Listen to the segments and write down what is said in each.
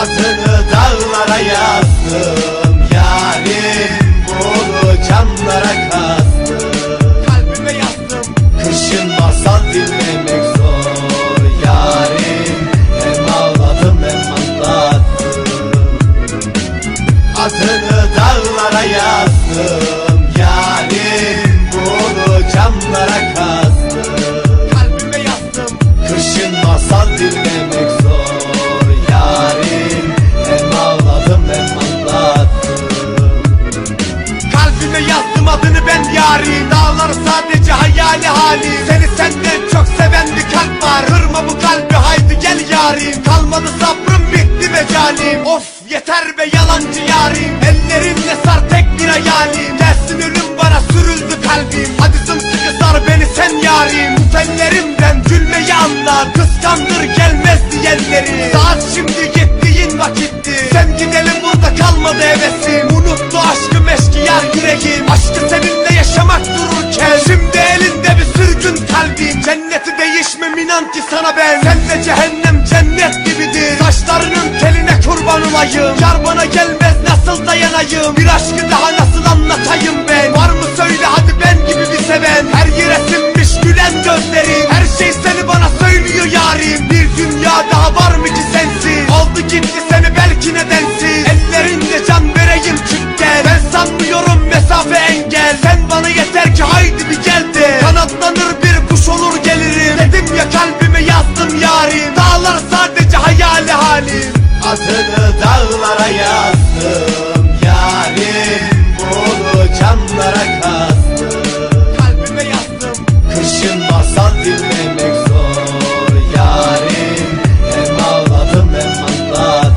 Adını dağlara yazdım. Yarim bunu camlara kazdım Kalbime yazdım. Kışın masal dinlemek zor. Yarim hem ağladım hem anlattım Adını dağlara yazdım. Yarim bunu camlara kazdım Kalbime yazdım. Kışın masal dinlemek Dağlar sadece hayali halim Seni senden çok seven bir kalp var. Kırma bu kalbi haydi gel yarim. Kalmadı sabrım bitti mecalim. Of yeter be yalancı yarim. Ellerimle sar tek bir hayalim. Gelsin ölüm bana sürüldü kalbim. Hadi sımsıkı sar beni sen yarim. Tut ellerimden gülmeyi anla Kıskandır gelmez diyenleri. Saat şimdi gittiğin vakitti. Sen gidelim burada kalmadı hevesim. Unuttu aşkı meşkiyar yüreğim. Aşkı seninle olayım Yar bana gelmez nasıl dayanayım? Bir aşkı daha nasıl anlatayım ben? Var mı söyle hadi ben gibi bir seven? Her yere sinmiş gülen gözlerin Her şey seni bana söylüyor yarim. Bir dünya daha var mı ki sensiz Oldu gitti seni belki nedensiz Ellerinde can vereyim gel Ben sanmıyorum mesafe engel. Sen bana yeter ki haydi yazdım Yarim bunu camlara kazdım Kalbime yazdım Kışın masal dinlemek zor Yarim hem ağladım hem anlattım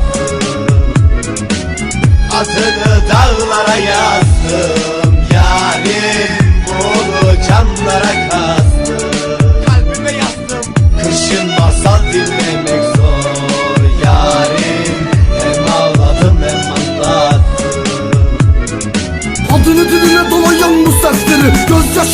Adını dağlara yazdım Yarim bunu camlara kazdım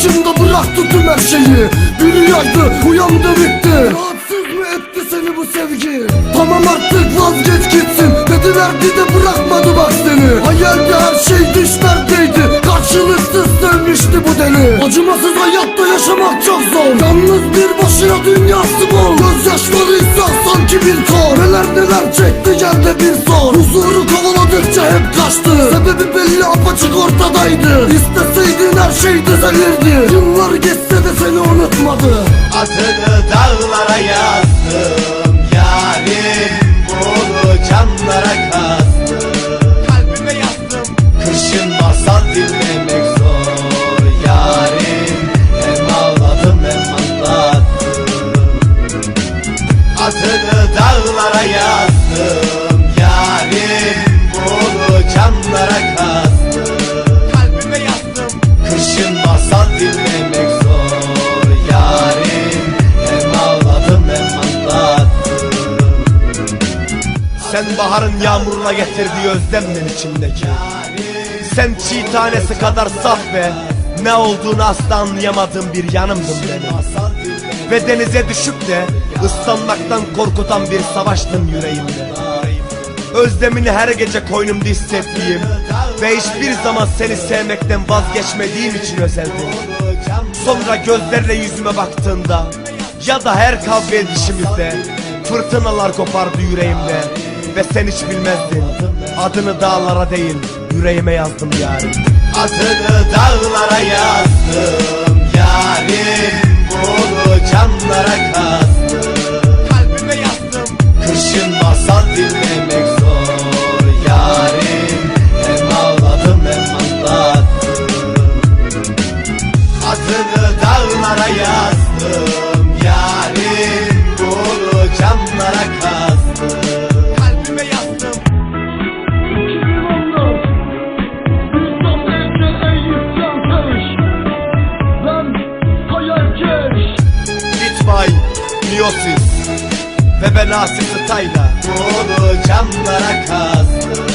Gözyaşımda bıraktı tüm her şeyi. Bir rüyaydı uyandı bitti. Rahatsız mı etti seni bu sevgi? Tamam artık vazgeç gitsin. Dedilerdi de bırakmadı bak seni. Hayalde her şey düşlerdeydi Karşılıksız sevmişti bu deli. Acımasız hayatta yaşamak çok zor. Yalnız bir başına dünyası bol. Gözyaşlarıysa sanki bir Neler neler çekti geldi bir sor Huzuru kovaladıkça hep kaçtı. Sebebi belli apaçık ortadaydı. İsteseydin her şey düzelirdi. Yıllar geçse de seni unutmadı. Adını dağlara yazdım Yarim bunu camlara kazdım Adını dağlara yazdım Yarim bunu camlara kazdım. Kalbime yazdım Kışın masal dinlemek zor. Yarim hem ağladım hem anlattım Sen baharın yağmurla getirdiği özlemden içimdeki? Sen çiğ tanesi kadar saf ve ne olduğunu asla anlayamadığım bir yanımdın benim Ve denize düşüp de ıslanmaktan korkutan bir savaştın yüreğimde. Özlemini her gece koynumda hissettiğim Ve hiçbir zaman seni sevmekten vazgeçmediğim için özeldim. Sonra gözlerle yüzüme baktığında Ya da her kavga edişimizde Fırtınalar kopardı yüreğimde Ve sen hiç bilmezdin. Adını dağlara değil yüreğime yazdım yarim. Adını dağlara yazdım yarim. Bunu Miosis ve ben Asif Tayla Bunu camlara kazdım